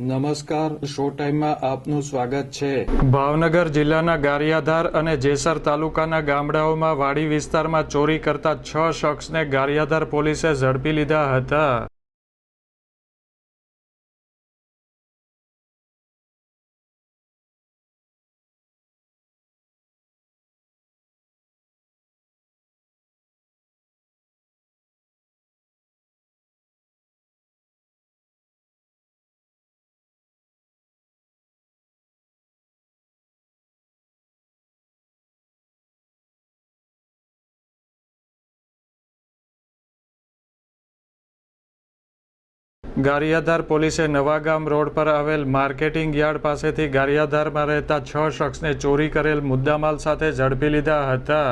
નમસ્કાર, શો ટાઈમમાં આપનું સ્વાગત છે. ભાવનગર જિલ્લાના ગારિયાધાર અને જેસર તાલુકાના ગામડાઓમાં વાડી વિસ્તારમાં ચોરી કરતા છ શખ્સને ગારિયાધાર પોલીસે ઝડપી લીધા હતા. ગારિયાધાર પોલીસે નવાગામ રોડ પર આવેલ માર્કેટિંગ યાર્ડ પાસેથી ગારિયાધારમાં રહેતા છ શખ્સને ચોરી કરેલ મુદ્દામાલ સાથે ઝડપી લીધા હતા.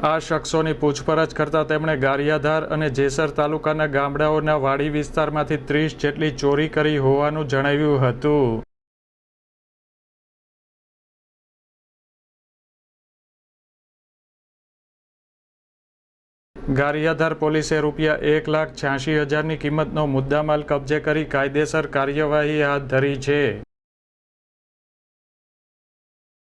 આ શખ્સોની પૂછપરછ કરતા તેમણે ગારિયાધાર અને જેસર તાલુકાના ગામડાઓના વાડી વિસ્તારમાંથી ત્રીસ જેટલી ચોરી કરી હોવાનું જણાવ્યું હતું. ગારિયાધાર પોલીસે રૂપિયા એક લાખ છ્યાસી હજારની કિંમતનો મુદ્દામાલ કબજે કરી કાયદેસર કાર્યવાહી હાથ ધરી છે.